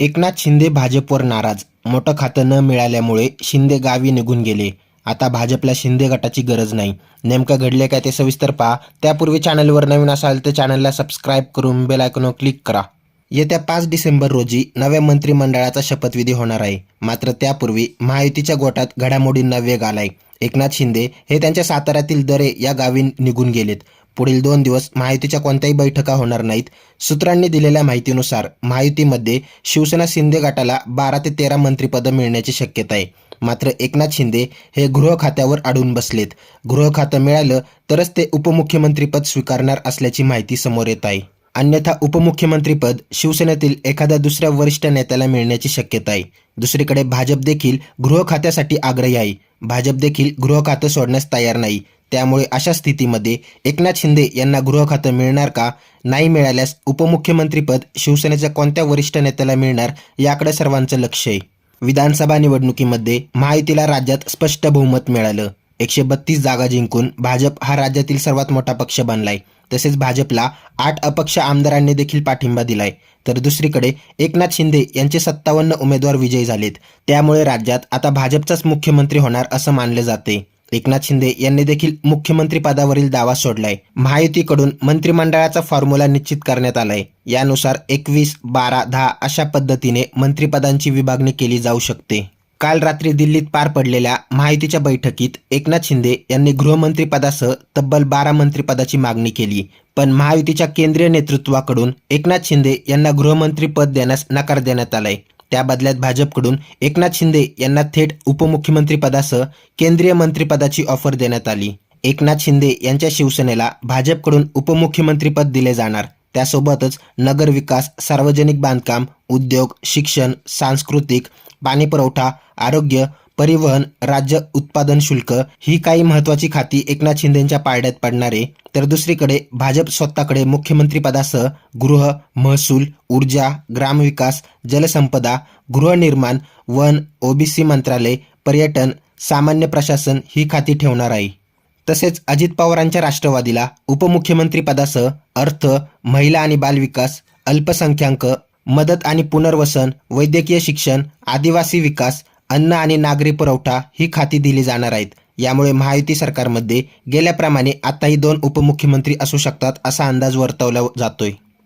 एकनाथ शिंदे भाजपवर नाराज. मोठं खातं न मिळाल्यामुळे शिंदे गावी निघून गेले. आता भाजपला शिंदे गटाची गरज नाही. नेमकं घडले काय ते सविस्तर पहा. त्यापूर्वी चॅनलवर नवीन असाल तर चॅनलला सबस्क्राईब करून बेल आयकॉनवर क्लिक करा. येत्या पाच डिसेंबर रोजी नव्या मंत्रिमंडळाचा शपथविधी होणार आहे. मात्र त्यापूर्वी महायुतीच्या गोटात घडामोडींना वेग आलाय. एकनाथ शिंदे हे त्यांच्या साताऱ्यातील दरे या गावी निघून गेलेत. पुढील दोन दिवस महायुतीच्या कोणत्याही बैठका होणार नाहीत. सूत्रांनी दिलेल्या माहितीनुसार महायुतीमध्ये शिवसेना शिंदे गटाला बारा ते तेरा मंत्रिपदं मिळण्याची शक्यता आहे. मात्र एकनाथ शिंदे हे गृह खात्यावर अडून बसलेत. गृह खातं मिळालं तरच ते उपमुख्यमंत्रीपद स्वीकारणार असल्याची माहिती समोर येत आहे. अन्यथा उपमुख्यमंत्रीपद शिवसेनेतील एखाद्या दुसऱ्या वरिष्ठ नेत्याला मिळण्याची शक्यता आहे. दुसरीकडे भाजप देखील गृह खात्यासाठी आग्रही आहे. भाजप देखील गृह खातं सोडण्यास तयार नाही. त्यामुळे अशा स्थितीमध्ये एकनाथ शिंदे यांना गृह खातं मिळणार का नाही मिळाल्यास उपमुख्यमंत्रीपद शिवसेनेच्या कोणत्या वरिष्ठ नेत्याला मिळणार याकडे सर्वांचं लक्ष आहे. विधानसभा निवडणुकीमध्ये महायुतीला राज्यात स्पष्ट बहुमत मिळालं. एकशे बत्तीस जागा जिंकून भाजप हा राज्यातील सर्वात मोठा पक्ष बनलाय. तसेच भाजपला आठ अपक्ष आमदारांनी देखील पाठिंबा दिलाय. तर दुसरीकडे एकनाथ शिंदे यांचे सत्तावन्न उमेदवार विजयी झालेत. त्यामुळे राज्यात आता भाजपचाच मुख्यमंत्री होणार असं मानले जाते. एकनाथ शिंदे यांनी देखील मुख्यमंत्री पदावरील दावा सोडलाय. महायुतीकडून मंत्रिमंडळाचा फॉर्म्युला निश्चित करण्यात आलाय. यानुसार एकवीस बारा दहा अशा पद्धतीने मंत्रिपदांची विभागणी केली जाऊ शकते. काल रात्री दिल्लीत पार पडलेल्या महायुतीच्या बैठकीत एकनाथ शिंदे यांनी गृहमंत्रीपदासह तब्बल बारा मंत्रिपदाची मागणी केली. पण महायुतीच्या केंद्रीय नेतृत्वाकडून एकनाथ शिंदे यांना गृहमंत्री पद देण्यास नकार देण्यात आलाय. त्या बदल्यात भाजपकडून एकनाथ शिंदे यांना थेट उपमुख्यमंत्रीपदासह केंद्रीय मंत्रिपदाची ऑफर देण्यात आली. एकनाथ शिंदे यांच्या शिवसेनेला भाजपकडून उपमुख्यमंत्रीपद दिले जाणार. त्यासोबतच नगर विकास सार्वजनिक बांधकाम उद्योग शिक्षण सांस्कृतिक पाणीपुरवठा आरोग्य परिवहन राज्य उत्पादन शुल्क ही काही महत्वाची खाती एकनाथ शिंदेच्या पारड्यात पडणारे. तर दुसरीकडे भाजप स्वतःकडे मुख्यमंत्रीपदासह गृह महसूल ऊर्जा ग्रामविकास जलसंपदा गृहनिर्माण वन ओबीसी मंत्रालय पर्यटन सामान्य प्रशासन ही खाती ठेवणार आहे. तसेच अजित पवारांच्या राष्ट्रवादीला उपमुख्यमंत्रीपदासह अर्थ महिला आणि बालविकास अल्पसंख्याक मदत आणि पुनर्वसन वैद्यकीय शिक्षण आदिवासी विकास अन्न आणि नागरी पुरवठा ही खाती दिली जाणार आहेत. यामुळे महायुती सरकारमध्ये गेल्याप्रमाणे आताही दोन उपमुख्यमंत्री असू शकतात असा अंदाज वर्तवला जातोय.